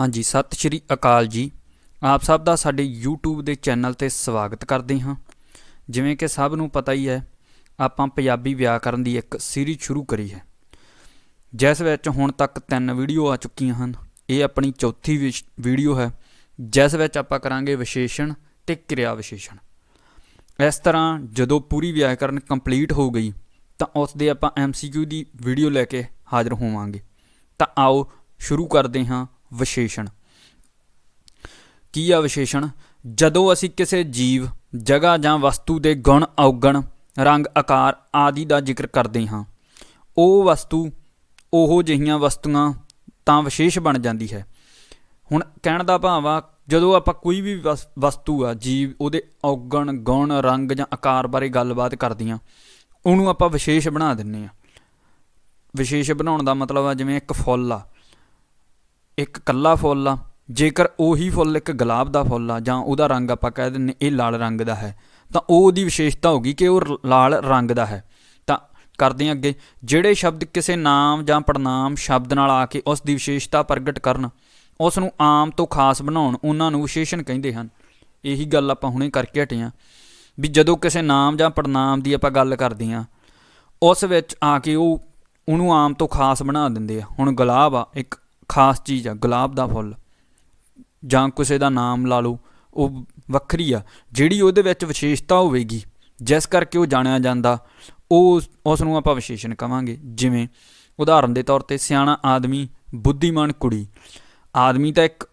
ਹਾਂਜੀ, ਸਤਿ ਸ਼੍ਰੀ ਅਕਾਲ ਜੀ। ਆਪ ਸਭ ਦਾ ਸਾਡੇ YouTube ਦੇ ਚੈਨਲ ਤੇ ਸਵਾਗਤ ਕਰਦੇ ਹਾਂ। ਜਿਵੇਂ ਕਿ ਸਭ ਨੂੰ ਪਤਾ ਹੀ ਹੈ, ਆਪਾਂ ਪੰਜਾਬੀ ਵਿਆਕਰਨ ਦੀ ਇੱਕ ਸੀਰੀਜ਼ ਸ਼ੁਰੂ ਕਰੀ ਹੈ। ਜਿਸ ਵਿੱਚ ਹੁਣ ਤੱਕ ਤਿੰਨ ਵੀਡੀਓ ਆ ਚੁੱਕੀਆਂ ਹਨ। ਇਹ ਆਪਣੀ ਚੌਥੀ ਵਿਸ਼- ਵੀਡੀਓ ਹੈ। ਜਿਸ ਵਿੱਚ ਆਪਾਂ ਕਰਾਂਗੇ ਵਿਸ਼ੇਸ਼ਣ ਤੇ ਕਿਰਿਆ ਵਿਸ਼ੇਸ਼ਣ। ਇਸ ਤਰ੍ਹਾਂ ਜਦੋਂ ਪੂਰੀ ਵਿਆਕਰਨ ਕੰਪਲੀਟ ਹੋ ਗਈ, ਤਾਂ ਉਸ ਦੇ ਆਪਾਂ MCQ ਦੀ ਵੀਡੀਓ ਲੈ ਕੇ ਹਾਜ਼ਰ ਹੋਵਾਂਗੇ। ਤਾਂ ਆਓ ਸ਼ੁਰੂ ਕਰਦੇ ਹਾਂ ਵਿਸ਼ੇਸ਼ਣ। ਕੀ ਆ ਵਿਸ਼ੇਸ਼ਣ? ਜਦੋਂ ਅਸੀਂ ਕਿਸੇ ਜੀਵ, ਜਗ੍ਹਾ ਜਾਂ ਵਸਤੂ ਦੇ ਗੁਣ, ਔਗਣ, ਰੰਗ, ਆਕਾਰ ਆਦਿ ਦਾ ਜ਼ਿਕਰ ਕਰਦੇ ਹਾਂ, ਉਹ ਵਸਤੂ, ਉਹੋ ਜਿਹੀਆਂ ਵਸਤੂਆਂ ਤਾਂ ਵਿਸ਼ੇਸ਼ ਬਣ ਜਾਂਦੀ ਹੈ। ਹੁਣ ਕਹਿਣ ਦਾ ਭਾਵ ਆ, ਜਦੋਂ ਆਪਾਂ ਕੋਈ ਵੀ ਵਸ- ਵਸਤੂ ਆ, ਜੀਵ, ਉਹਦੇ ਔਗਣ, ਗੁਣ, ਰੰਗ ਜਾਂ ਆਕਾਰ ਬਾਰੇ ਗੱਲਬਾਤ ਕਰਦੇ ਹਾਂ, ਉਹਨੂੰ ਆਪਾਂ ਵਿਸ਼ੇਸ਼ ਬਣਾ ਦਿੰਨੇ ਆ ਵਿਸ਼ੇਸ਼ ਬਣਾਉਣ ਦਾ ਮਤਲਬ ਆ ਜਿਵੇਂ ਇੱਕ ਫੁੱਲ ਆ ਇੱਕ ਕੱਲਾ ਫੁੱਲ ਆ, ਜੇਕਰ ਉਹੀ ਫੁੱਲ ਇੱਕ ਗੁਲਾਬ ਦਾ ਫੁੱਲ ਆ ਜਾਂ ਉਹਦਾ ਰੰਗ ਆਪਾਂ ਕਹਿ ਦਿੰਨੇ ਇਹ ਲਾਲ ਰੰਗ ਦਾ ਹੈ, ਤਾਂ ਉਹ ਉਹਦੀ ਵਿਸ਼ੇਸ਼ਤਾ ਹੋਗੀ ਕਿ ਉਹ ਲਾਲ ਰੰਗ ਦਾ ਹੈ। ਤਾਂ ਕਰਦੇ ਹਾਂ ਅੱਗੇ, ਜਿਹੜੇ ਸ਼ਬਦ ਕਿਸੇ ਨਾਮ ਜਾਂ ਪੜਨਾਮ ਸ਼ਬਦ ਨਾਲ ਆ ਕੇ ਉਸ ਦੀ ਵਿਸ਼ੇਸ਼ਤਾ ਪ੍ਰਗਟ ਕਰਨ, ਉਸ ਨੂੰ ਆਮ ਤੋਂ ਖਾਸ ਬਣਾਉਣ ਉਹਨਾਂ ਨੂੰ ਵਿਸ਼ੇਸ਼ਣ ਕਹਿੰਦੇ ਹਨ। ਇਹੀ ਗੱਲ ਆਪਾਂ ਹੁਣੇ ਕਰਕੇ ਹਟੇ ਹਾਂ ਵੀ ਜਦੋਂ ਕਿਸੇ ਨਾਮ ਜਾਂ ਪੜਨਾਮ ਦੀ ਆਪਾਂ ਗੱਲ ਕਰਦੇ ਹਾਂ, ਉਸ ਵਿੱਚ ਆ ਕੇ ਉਹ ਉਹਨੂੰ ਆਮ ਤੋਂ ਖਾਸ ਬਣਾ ਦਿੰਦੇ ਆ। ਹੁਣ ਗੁਲਾਬ ਆ, ਇੱਕ ਖਾਸ ਚੀਜ਼ ਆ, ਗੁਲਾਬ ਦਾ ਫੁੱਲ ਜਾਂ ਕਿਸੇ ਦਾ ਨਾਮ ਲਾ ਲਓ, ਉਹ ਵੱਖਰੀ ਆ। ਜਿਹੜੀ ਉਹਦੇ ਵਿੱਚ ਵਿਸ਼ੇਸ਼ਤਾ ਹੋਵੇਗੀ, ਜਿਸ ਕਰਕੇ ਉਹ ਜਾਣਿਆ ਜਾਂਦਾ, ਉਹ ਉਸ ਨੂੰ ਆਪਾਂ ਵਿਸ਼ੇਸ਼ਣ ਕਵਾਂਗੇ। ਜਿਵੇਂ ਉਦਾਹਰਨ ਦੇ ਤੌਰ ਤੇ ਸਿਆਣਾ ਆਦਮੀ, ਬੁੱਧੀਮਾਨ ਕੁੜੀ। ਆਦਮੀ ਤਾਂ ਇੱਕ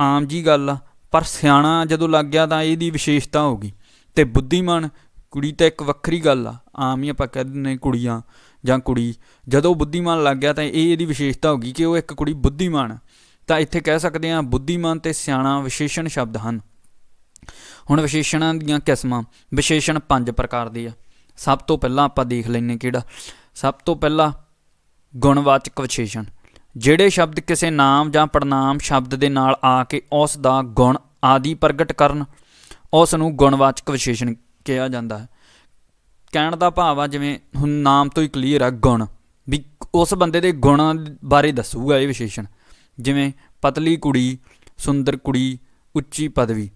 ਆਮ ਜੀ ਗੱਲ ਆ, ਪਰ ਸਿਆਣਾ ਜਦੋਂ ਲੱਗ ਗਿਆ ਤਾਂ ਇਹਦੀ ਵਿਸ਼ੇਸ਼ਤਾ ਹੋ ਗਈ ਤੇ ਬੁੱਧੀਮਾਨ ਕੁੜੀ ਤਾਂ ਇੱਕ ਵੱਖਰੀ ਗੱਲ ਆ, ਆਮ ਹੀ ਆਪਾਂ ਕਹਿ ਦਿੰਦੇ ਕੁੜੀਆਂ। ਜਾਂ ਕੁੜੀ, ਜਦੋਂ ਬੁੱਧੀਮਾਨ ਲੱਗ ਗਿਆ ਤਾਂ ਇਹ ਇਹਦੀ ਵਿਸ਼ੇਸ਼ਤਾ ਹੋ ਗਈ ਕਿ ਉਹ ਇੱਕ ਕੁੜੀ ਬੁੱਧੀਮਾਨ। ਆ। ਤਾਂ ਇੱਥੇ ਕਹਿ ਸਕਦੇ ਹਾਂ ਬੁੱਧੀਮਾਨ ਤੇ ਸਿਆਣਾ ਵਿਸ਼ੇਸ਼ਣ ਸ਼ਬਦ ਹਨ। ਹੁਣ ਵਿਸ਼ੇਸ਼ਣਾਂ ਦੀਆਂ ਕਿਸਮਾਂ, ਵਿਸ਼ੇਸ਼ਣ ਪੰਜ ਪ੍ਰਕਾਰ ਦੇ ਆ। ਸਭ ਤੋਂ ਪਹਿਲਾਂ ਆਪਾਂ ਦੇਖ ਲੈਨੇ ਕਿਹੜਾ। ਸਭ ਤੋਂ ਪਹਿਲਾਂ ਗੁਣਵਾਚਕ ਵਿਸ਼ੇਸ਼ਣ। ਜਿਹੜੇ ਸ਼ਬਦ ਕਿਸੇ ਨਾਮ ਜਾਂ ਪੜਨਾਮ ਸ਼ਬਦ ਦੇ ਨਾਲ ਆ ਕੇ ਉਸ ਦਾ ਗੁਣ ਆਦਿ ਪ੍ਰਗਟ ਕਰਨ, ਉਸ ਨੂੰ ਗੁਣਵਾਚਕ ਵਿਸ਼ੇਸ਼ਣ ਕਿਹਾ ਜਾਂਦਾ ਹੈ। ਕਹਿਣ ਦਾ ਭਾਵ ਆ, ਜਿਵੇਂ ਹੁਣ ਨਾਮ ਤੋਂ ਹੀ ਕਲੀਅਰ ਆ ਗੁਣ। ਵੀ ਉਸ ਬੰਦੇ ਦੇ ਗੁਣਾਂ ਬਾਰੇ ਦੱਸੂਗਾ ਇਹ ਵਿਸ਼ੇਸ਼ਣ। ਜਿਵੇਂ ਪਤਲੀ ਕੁੜੀ, ਸੁੰਦਰ ਕੁੜੀ, ਉੱਚੀ ਪਦਵੀ।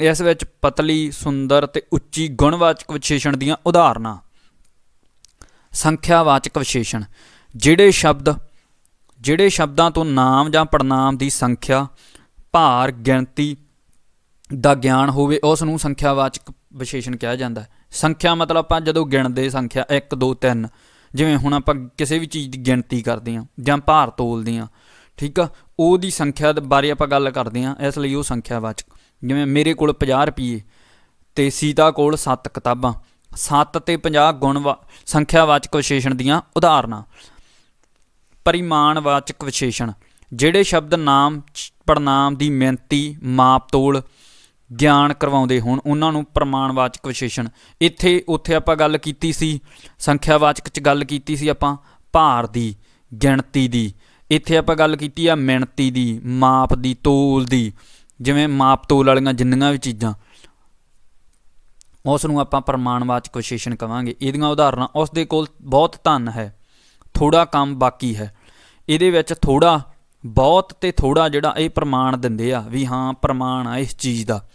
ਇਸ ਵਿੱਚ ਪਤਲੀ, ਸੁੰਦਰ ਤੇ ਉੱਚੀ ਗੁਣਵਾਚਕ ਵਿਸ਼ੇਸ਼ਣ ਦੀਆਂ ਉਦਾਹਰਨਾਂ। ਸੰਖਿਆਵਾਚਕ ਵਿਸ਼ੇਸ਼ਣ। ਜਿਹੜੇ ਸ਼ਬਦ, ਜਿਹੜੇ ਸ਼ਬਦਾਂ ਤੋਂ ਨਾਮ ਜਾਂ ਪੜਨਾਮ ਦੀ ਸੰਖਿਆ, ਭਾਰ, ਗਿਣਤੀ ਦਾ ਗਿਆਨ ਹੋਵੇ, ਉਸ ਨੂੰ ਸੰਖਿਆਵਾਚਕ ਵਿਸ਼ੇਸ਼ਣ ਕਿਹਾ ਜਾਂਦਾ ਹੈ। ਸੰਖਿਆ ਮਤਲਬ ਆਪਾਂ ਜਦੋਂ ਗਿਣਦੇ ਸੰਖਿਆ 1 2 3 ਜਿਵੇਂ ਹੁਣ ਆਪਾਂ ਕਿਸੇ ਵੀ ਚੀਜ਼ ਦੀ ਗਿਣਤੀ ਕਰਦੇ ਹਾਂ ਜਾਂ ਭਾਰ ਤੋਲਦੇ ਹਾਂ, ਠੀਕ ਆ, ਉਹਦੀ ਸੰਖਿਆ ਦੇ ਬਾਰੇ ਆਪਾਂ ਗੱਲ ਕਰਦੇ ਹਾਂ, ਇਸ ਲਈ ਉਹ ਸੰਖਿਆਵਾਚਕ, ਜਿਵੇਂ ਮੇਰੇ ਕੋਲ 50 ਰੁਪਏ ਤੇ ਸੀਤਾ ਕੋਲ 7 ਕਿਤਾਬਾਂ 7 ਤੇ 50 ਗੁਣ ਸੰਖਿਆਵਾਚਕ ਵਿਸ਼ੇਸ਼ਣ ਦੀਆਂ ਉਦਾਹਰਨਾਂ। ਪਰਿਮਾਣਵਾਚਕ ਵਿਸ਼ੇਸ਼ਣ, ਜਿਹੜੇ ਸ਼ਬਦ ਨਾਮ, ਚ- ਪੜਨਾਮ ਦੀ ਮਿਹਨਤੀ ਮਾਪ ਤੋਲ ਗਿਆਨ ਕਰਵਾਉਂਦੇ ਹੋਣ, ਉਹਨਾਂ ਨੂੰ ਪ੍ਰਮਾਣਵਾਚਕ ਵਿਸ਼ੇਸ਼ਣ। ਇੱਥੇ, ਉੱਥੇ ਆਪਾਂ ਗੱਲ ਕੀਤੀ ਸੀ, ਸੰਖਿਆਵਾਚਕ ਚ ਗੱਲ ਕੀਤੀ ਸੀ ਆਪਾਂ, ਭਾਰ ਦੀ, ਗਿਣਤੀ ਦੀ। ਇੱਥੇ ਆਪਾਂ ਗੱਲ ਕੀਤੀ ਆ ਮਿਣਤੀ ਦੀ, ਮਾਪ ਦੀ, ਤੋਲ ਦੀ, ਜਿਵੇਂ ਮਾਪ ਤੋਲ ਵਾਲੀਆਂ ਜਿੰਨੀਆਂ ਵੀ ਚੀਜ਼ਾਂ। ਉਸ ਨੂੰ ਆਪਾਂ ਪ੍ਰਮਾਣਵਾਚਕ ਵਿਸ਼ੇਸ਼ਣ ਕਵਾਂਗੇ। ਇਹਦੀਆਂ ਉਦਾਹਰਨਾਂ, ਉਸ ਦੇ ਕੋਲ ਬਹੁਤ ਧਨ ਹੈ ਥੋੜਾ ਕੰਮ ਬਾਕੀ ਹੈ। ਇਹਦੇ ਵਿੱਚ ਥੋੜਾ ਬਹੁਤ ਤੇ ਥੋੜਾ ਜਿਹੜਾ ਇਹ ਪ੍ਰਮਾਣ ਦਿੰਦੇ ਆ, ਵੀ ਹਾਂ, ਪ੍ਰਮਾਣ ਆ ਇਸ ਚੀਜ਼ ਦਾ।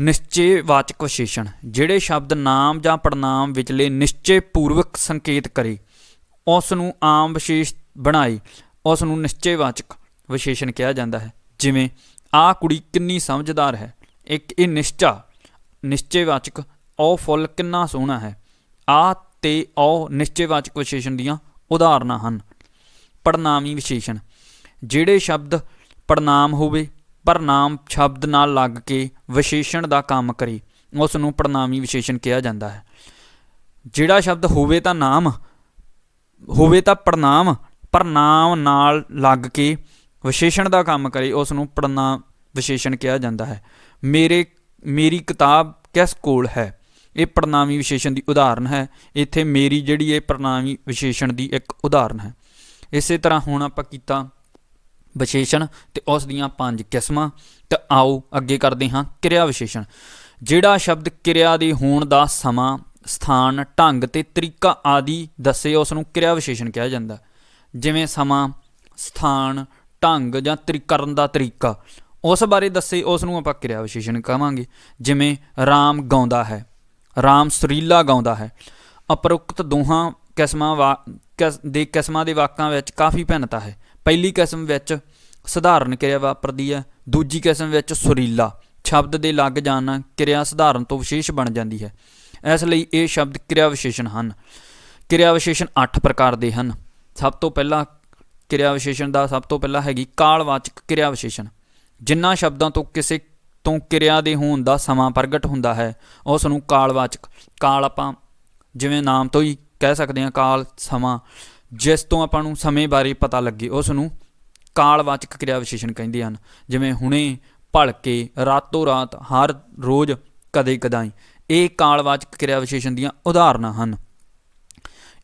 ਨਿਸ਼ਚੇਵਾਚਕ ਵਿਸ਼ੇਸ਼ਣ, ਜਿਹੜੇ ਸ਼ਬਦ ਨਾਮ ਜਾਂ ਪੜਨਾਮ ਵਿਚਲੇ ਨਿਸ਼ਚੇ ਪੂਰਵਕ ਸੰਕੇਤ ਕਰੇ ਉਸ ਨੂੰ ਆਮ ਵਿਸ਼ੇਸ਼ ਬਣਾਏ ਉਸ ਨੂੰ ਨਿਸ਼ਚੇਵਾਚਕ ਵਿਸ਼ੇਸ਼ਣ ਕਿਹਾ ਜਾਂਦਾ ਹੈ। ਜਿਵੇਂ, ਆਹ ਕੁੜੀ ਕਿੰਨੀ ਸਮਝਦਾਰ ਹੈ। ਇੱਕ, ਇਹ ਨਿਸ਼ਚਾ ਨਿਸ਼ਚੇ ਵਾਚਕ ਉਹ ਫੁੱਲ ਕਿੰਨਾ ਸੋਹਣਾ ਹੈ। ਆ ਤੇ ਉਹ ਨਿਸ਼ਚੇਵਾਚਕ ਵਿਸ਼ੇਸ਼ਣ ਦੀਆਂ ਉਦਾਹਰਨਾਂ ਹਨ। ਪੜਨਾਮੀ ਵਿਸ਼ੇਸ਼ਣ, ਜਿਹੜੇ ਸ਼ਬਦ ਪੜਨਾਮ ਹੋਵੇ ਪਰ ਨਾਮ ਸ਼ਬਦ ਨਾਲ ਲੱਗ ਕੇ ਵਿਸ਼ੇਸ਼ਣ ਦਾ ਕੰਮ ਕਰੇ ਉਸ ਨੂੰ ਪੜਨਾਮੀ ਵਿਸ਼ੇਸ਼ਣ ਕਿਹਾ ਜਾਂਦਾ ਹੈ। ਜਿਹੜਾ ਸ਼ਬਦ ਹੋਵੇ ਤਾਂ ਨਾਮ, ਹੋਵੇ ਤਾਂ ਪੜਨਾਮ ਪਰ ਨਾਮ ਨਾਲ ਲੱਗ ਕੇ ਵਿਸ਼ੇਸ਼ਣ ਦਾ ਕੰਮ ਕਰੇ ਉਸ ਨੂੰ ਪੜਨਾਮ ਵਿਸ਼ੇਸ਼ਣ ਕਿਹਾ ਜਾਂਦਾ ਹੈ। ਮੇਰੇ, ਮੇਰੀ ਕਿਤਾਬ ਕਿਸ ਕੋਲ ਹੈ? ਇਹ ਪੜਨਾਮੀ ਵਿਸ਼ੇਸ਼ਣ ਦੀ ਉਦਾਹਰਨ ਹੈ। ਇੱਥੇ ਮੇਰੀ ਜਿਹੜੀ ਇਹ ਪੜਨਾਮੀ ਵਿਸ਼ੇਸ਼ਣ ਦੀ ਇੱਕ ਉਦਾਹਰਨ ਹੈ। ਇਸੇ ਤਰ੍ਹਾਂ ਹੁਣ ਆਪਾਂ ਕੀਤਾ ਵਿਸ਼ੇਸ਼ਣ ਤੇ ਉਸ ਦੀਆਂ ਪੰਜ ਕਿਸਮਾਂ, ਤੇ ਆਓ ਅੱਗੇ ਕਰਦੇ ਹਾਂ ਕਿਰਿਆ ਵਿਸ਼ੇਸ਼ਣ। ਜਿਹੜਾ ਸ਼ਬਦ ਕਿਰਿਆ ਦੇ ਹੋਣ ਦਾ ਸਮਾਂ, ਸਥਾਨ, ਢੰਗ ਤੇ ਤਰੀਕਾ ਆਦਿ ਦੱਸੇ ਉਸ ਨੂੰ ਕਿਰਿਆ ਵਿਸ਼ੇਸ਼ਣ ਕਿਹਾ ਜਾਂਦਾ। ਜਿਵੇਂ ਸਮਾਂ, ਸਥਾਨ, ਢੰਗ ਜਾਂ ਤਰੀ, ਕਰਨ ਦਾ ਤਰੀਕਾ। ਉਸ ਬਾਰੇ ਦੱਸੇ ਉਸ ਨੂੰ ਆਪਾਂ ਕਿਰਿਆ ਵਿਸ਼ੇਸ਼ਣ ਕਹਾਂਗੇ। ਜਿਵੇਂ ਰਾਮ ਗਾਉਂਦਾ ਹੈ, ਰਾਮ ਸੁਰੀਲਾ ਗਾਉਂਦਾ ਹੈ। ਉਪਰੋਕਤ ਦੋਹਾਂ ਕਿਸਮਾਂ ਵਾ ਦੇ ਕਿਸਮਾਂ ਦੇ ਵਾਕਾਂ ਵਿੱਚ ਕਾਫੀ ਭਿੰਨਤਾ ਹੈ। ਪਹਿਲੀ ਕਿਸਮ ਵਿੱਚ ਸਧਾਰਨ ਕਿਰਿਆ ਵਾਪਰਦੀ ਹੈ, ਦੂਜੀ ਕਿਸਮ ਵਿੱਚ ਸੁਰੀਲਾ ਸ਼ਬਦ ਦੇ ਲੱਗ ਜਾਣ ਕਿਰਿਆ ਸਧਾਰਨ ਤੋਂ ਵਿਸ਼ੇਸ਼ ਬਣ ਜਾਂਦੀ ਹੈ। ਇਸ ਲਈ ਇਹ ਸ਼ਬਦ ਕਿਰਿਆ ਵਿਸ਼ੇਸ਼ਣ ਹਨ। ਕਿਰਿਆ ਵਿਸ਼ੇਸ਼ਣ 8 ਪ੍ਰਕਾਰ ਦੇ ਹਨ। ਸਭ ਤੋਂ ਪਹਿਲਾਂ ਕਿਰਿਆ ਵਿਸ਼ੇਸ਼ਣ ਦਾ ਸਭ ਤੋਂ ਪਹਿਲਾਂ ਹੈਗੀ ਕਾਲਵਾਚਕ ਕਿਰਿਆ ਵਿਸ਼ੇਸ਼ਣ। ਜਿਨ੍ਹਾਂ ਸ਼ਬਦਾਂ ਤੋਂ ਕਿਸੇ ਤੋਂ ਕਿਰਿਆ ਦੇ ਹੋਣ ਦਾ ਸਮਾਂ ਪ੍ਰਗਟ ਹੁੰਦਾ ਹੈ, ਉਸ ਨੂੰ ਕਾਲਵਾਚਕ, ਕਾਲ ਆਪਾਂ ਜਿਵੇਂ ਨਾਮ ਤੋਂ ਹੀ ਕਹਿ ਸਕਦੇ ਹਾਂ ਕਾਲ ਸਮਾਂ, ਜਿਸ ਤੋਂ ਆਪਾਂ ਨੂੰ ਸਮੇਂ ਬਾਰੇ ਪਤਾ ਲੱਗੇ, ਉਸ ਨੂੰ ਕਾਲਵਾਚਕ ਕਿਰਿਆ ਵਿਸ਼ੇਸ਼ਣ ਕਹਿੰਦੇ ਹਨ। ਜਿਵੇਂ ਹੁਣੇ ਭਲਕੇ, ਰਾਤੋਂ ਰਾਤ, ਹਰ ਰੋਜ਼, ਕਦੇ ਕਦਾਈ, ਇਹ ਕਾਲਵਾਚਕ ਕਿਰਿਆ ਵਿਸ਼ੇਸ਼ਣ ਦੀਆਂ ਉਦਾਹਰਨਾਂ ਹਨ।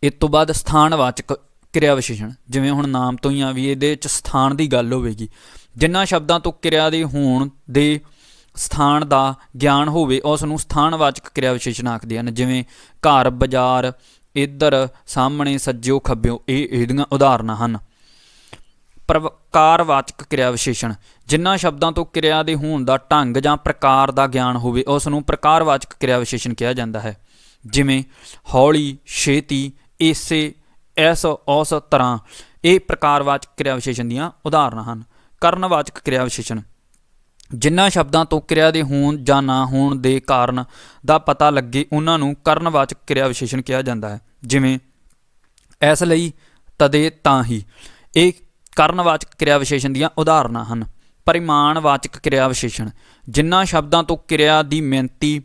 ਇਸ ਤੋਂ ਬਾਅਦ ਸਥਾਨਵਾਚਕ ਕਿਰਿਆ ਵਿਸ਼ੇਸ਼ਣ, ਜਿਵੇਂ ਹੁਣ ਨਾਮ ਤੋਂ ਹੀ ਆ ਵੀ ਇਹਦੇ ਵਿੱਚ ਸਥਾਨ ਦੀ ਗੱਲ ਹੋਵੇਗੀ। ਜਿਨ੍ਹਾਂ ਸ਼ਬਦਾਂ ਤੋਂ ਕਿਰਿਆ ਦੇ ਹੋਣ ਦੇ ਸਥਾਨ ਦਾ ਗਿਆਨ ਹੋਵੇ, ਉਸ ਨੂੰ ਸਥਾਨਵਾਚਕ ਕਿਰਿਆ ਵਿਸ਼ੇਸ਼ਣ ਆਖਦੇ ਹਨ। ਜਿਵੇਂ ਘਰ, ਬਾਜ਼ਾਰ ਇੱਧਰ ਸਾਹਮਣੇ ਸੱਜਿਓ ਖੱਬਿਓ, ਇਹ ਇਹਦੀਆਂ ਉਦਾਹਰਨਾਂ ਹਨ। ਪ੍ਰਕਾਰਵਾਚਕ ਕਿਰਿਆ ਵਿਸ਼ੇਸ਼ਣ। ਜਿਨ੍ਹਾਂ ਸ਼ਬਦਾਂ ਤੋਂ ਕਿਰਿਆ ਦੇ ਹੋਣ ਦਾ ਢੰਗ ਜਾਂ ਪ੍ਰਕਾਰ ਦਾ ਗਿਆਨ ਹੋਵੇ, ਉਸ ਨੂੰ ਪ੍ਰਕਾਰਵਾਚਕ ਕਿਰਿਆ ਵਿਸ਼ੇਸ਼ਣ ਕਿਹਾ ਜਾਂਦਾ ਹੈ। ਜਿਵੇਂ, ਹੌਲੀ, ਛੇਤੀ ਇਸੇ ਐਸ ਉਸ ਤਰ੍ਹਾਂ। ਇਹ ਪ੍ਰਕਾਰਵਾਚਕ ਕਿਰਿਆ ਵਿਸ਼ੇਸ਼ਣ ਦੀਆਂ ਉਦਾਹਰਨਾਂ ਹਨ। ਕਰਨਵਾਚਕ ਕਿਰਿਆ ਵਿਸ਼ੇਸ਼ਣ। ਜਿਨ੍ਹਾਂ ਸ਼ਬਦਾਂ ਤੋਂ ਕਿਰਿਆ ਦੇ ਹੋਣ ਜਾਂ ਨਾ ਹੋਣ ਦੇ ਕਾਰਨ ਦਾ ਪਤਾ ਲੱਗੇ, ਉਹਨਾਂ ਨੂੰ ਕਰਨਵਾਚਕ ਕਿਰਿਆ ਵਿਸ਼ੇਸ਼ਣ ਕਿਹਾ ਜਾਂਦਾ ਹੈ। ਜਿਵੇਂ ਇਸ ਲਈ ਤਦੇ ਤਾਂ ਹੀ। ਇਹ ਕਰਨਵਾਚਕ ਕਿਰਿਆ ਵਿਸ਼ੇਸ਼ਣ ਦੀਆਂ ਉਦਾਹਰਨਾਂ ਹਨ। ਪਰਿਮਾਣਵਾਚਕ ਕਿਰਿਆ ਵਿਸ਼ੇਸ਼ਣ। ਜਿਨ੍ਹਾਂ ਸ਼ਬਦਾਂ ਤੋਂ ਕਿਰਿਆ ਦੀ ਮਿਣਤੀ,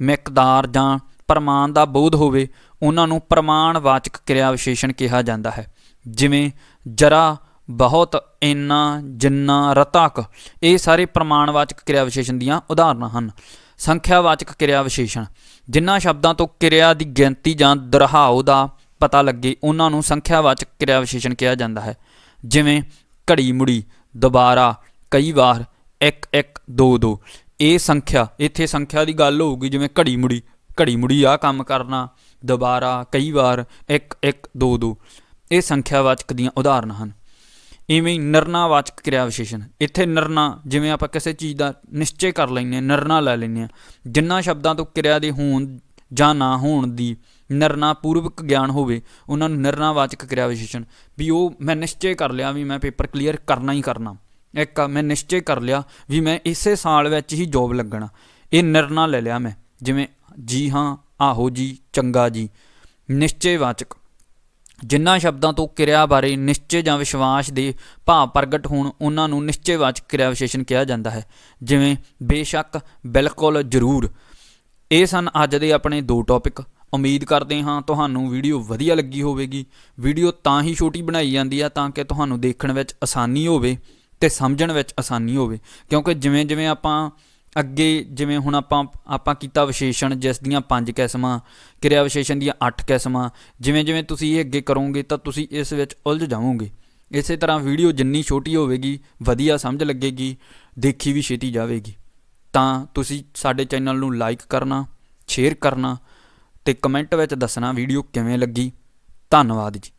ਮਿਕਦਾਰ ਜਾਂ ਪ੍ਰਮਾਣ ਦਾ ਬੋਧ ਹੋਵੇ, ਉਹਨਾਂ ਨੂੰ ਪ੍ਰਮਾਣਵਾਚਕ ਕਿਰਿਆ ਵਿਸ਼ੇਸ਼ਣ ਕਿਹਾ ਜਾਂਦਾ ਹੈ। ਜਿਵੇਂ, ਜਰਾ ਬਹੁਤ ਇੰਨਾ, ਜਿੰਨਾ ਰਤਕ, ਇਹ ਸਾਰੇ ਪ੍ਰਮਾਣਵਾਚਕ ਕਿਰਿਆ ਵਿਸ਼ੇਸ਼ਣ ਦੀਆਂ ਉਦਾਹਰਨਾਂ ਹਨ। ਸੰਖਿਆਵਾਚਕ ਕਿਰਿਆ ਵਿਸ਼ੇਸ਼ਣ ਜਿਨ੍ਹਾਂ ਸ਼ਬਦਾਂ ਤੋਂ ਕਿਰਿਆ ਦੀ ਗਿਣਤੀ ਜਾਂ ਦੁਹਰਾਉ ਦਾ ਪਤਾ ਲੱਗੇ, ਉਹਨਾਂ ਨੂੰ ਸੰਖਿਆਵਾਚਕ ਕਿਰਿਆ ਵਿਸ਼ੇਸ਼ਣ ਕਿਹਾ ਜਾਂਦਾ ਹੈ। ਜਿਵੇਂ ਘੜੀ ਮੁੜੀ ਦੁਬਾਰਾ, ਕਈ ਵਾਰ 1 1 2 2 ਇਹ ਸੰਖਿਆ, ਇੱਥੇ ਸੰਖਿਆ ਦੀ ਗੱਲ ਹੋਊਗੀ, ਜਿਵੇਂ ਘੜੀ ਮੁੜੀ ਘੜੀ ਮੁੜੀ ਆ ਕੰਮ ਕਰਨਾ, ਦੁਬਾਰਾ, ਕਈ ਵਾਰ 1 1 2 2 ਇਹ ਸੰਖਿਆਵਾਚਕ ਦੀਆਂ ਉਦਾਹਰਨਾਂ ਹਨ। ਇਵੇਂ ਹੀ ਨਿਰਣਾਵਾਚਕ ਕਿਰਿਆ ਵਿਸ਼ੇਸ਼ਣ। ਇੱਥੇ ਨਿਰਣਾ ਜਿਵੇਂ ਆਪਾਂ ਕਿਸੇ ਚੀਜ਼ ਦਾ ਨਿਸ਼ਚੈ ਕਰ ਲੈਂਦੇ ਹਾਂ ਨਿਰਣਾ ਲੈ ਲੈਂਦੇ ਹਾਂ। ਜਿਨ੍ਹਾਂ ਸ਼ਬਦਾਂ ਤੋਂ ਕਿਰਿਆ ਦੇ ਹੋਣ ਜਾਂ ਨਾ ਹੋਣ ਦੀ ਨਿਰਣਾ ਪੂਰਵਕ ਗਿਆਨ ਹੋਵੇ, ਉਹਨਾਂ ਨੂੰ ਨਿਰਣਾਵਾਚਕ ਕਿਰਿਆ ਵਿਸ਼ੇਸ਼ਣ। ਵੀ ਉਹ ਮੈਂ ਨਿਸ਼ਚੈ ਕਰ ਲਿਆ ਵੀ ਮੈਂ ਪੇਪਰ ਕਲੀਅਰ ਕਰਨਾ ਹੀ ਕਰਨਾ। ਇੱਕ ਮੈਂ ਨਿਸ਼ਚੈ ਕਰ ਲਿਆ ਵੀ ਮੈਂ ਇਸੇ ਸਾਲ ਵਿੱਚ ਹੀ ਜੋਬ ਲੱਗਣਾ। ਇਹ ਨਿਰਣਾ ਲੈ ਲਿਆ ਮੈਂ। ਜਿਵੇਂ ਜੀ ਹਾਂ, ਆਹੋ ਜੀ, ਚੰਗਾ ਜੀ। ਨਿਸ਼ਚੈਵਾਚਕ ਜਿਨ੍ਹਾਂ ਸ਼ਬਦਾਂ ਤੋਂ ਕਿਰਿਆ ਬਾਰੇ ਨਿਸ਼ਚੈ ਜਾਂ ਵਿਸ਼ਵਾਸ ਦੇ ਭਾਵ ਪ੍ਰਗਟ ਹੋਣ, ਉਹਨਾਂ ਨੂੰ ਨਿਸ਼ਚੈਵਾਚਕ ਕਿਰਿਆ ਵਿਸ਼ੇਸ਼ਣ ਕਿਹਾ ਜਾਂਦਾ ਹੈ। ਜਿਵੇਂ, ਬੇਸ਼ੱਕ, ਬਿਲਕੁਲ, ਜ਼ਰੂਰ। ਇਹ ਸਨ ਅੱਜ ਦੇ ਆਪਣੇ ਦੋ ਟੌਪਿਕ ਉਮੀਦ ਕਰਦੇ ਹਾਂ ਤੁਹਾਨੂੰ ਵੀਡੀਓ ਵਧੀਆ ਲੱਗੀ ਹੋਵੇਗੀ। ਵੀਡੀਓ ਤਾਂ ਹੀ ਛੋਟੀ ਬਣਾਈ ਜਾਂਦੀ ਆ ਤਾਂ ਕਿ ਤੁਹਾਨੂੰ ਦੇਖਣ ਵਿੱਚ ਆਸਾਨੀ ਹੋਵੇ ਤੇ ਸਮਝਣ ਵਿੱਚ ਆਸਾਨੀ ਹੋਵੇ। ਕਿਉਂਕਿ ਜਿਵੇਂ ਜਿਵੇਂ ਆਪਾਂ ਅੱਗੇ ਜਿਵੇਂ ਹੁਣ ਆਪਾਂ ਆਪਾਂ ਕੀਤਾ ਵਿਸ਼ੇਸ਼ਣ ਜਿਸ ਦੀਆਂ ਪੰਜ ਕਿਸਮਾਂ ਕਿਰਿਆ ਵਿਸ਼ੇਸ਼ਣ ਦੀਆਂ 8 ਕਿਸਮਾਂ, ਜਿਵੇਂ ਜਿਵੇਂ ਤੁਸੀਂ ਇਹ ਅੱਗੇ ਕਰੋਗੇ ਤਾਂ ਤੁਸੀਂ ਇਸ ਵਿੱਚ ਉਲਝ ਜਾਵੋਗੇ। ਇਸੇ ਤਰ੍ਹਾਂ ਵੀਡੀਓ ਜਿੰਨੀ ਛੋਟੀ ਹੋਵੇਗੀ, ਵਧੀਆ ਸਮਝ ਲੱਗੇਗੀ, ਦੇਖੀ ਵੀ ਛੇਤੀ ਜਾਵੇਗੀ। ਤਾਂ ਤੁਸੀਂ ਸਾਡੇ ਚੈਨਲ ਨੂੰ ਲਾਈਕ ਕਰਨਾ, ਸ਼ੇਅਰ ਕਰਨਾ ਤੇ ਕਮੈਂਟ ਵਿੱਚ ਦੱਸਣਾ ਵੀਡੀਓ ਕਿਵੇਂ ਲੱਗੀ। ਧੰਨਵਾਦ ਜੀ।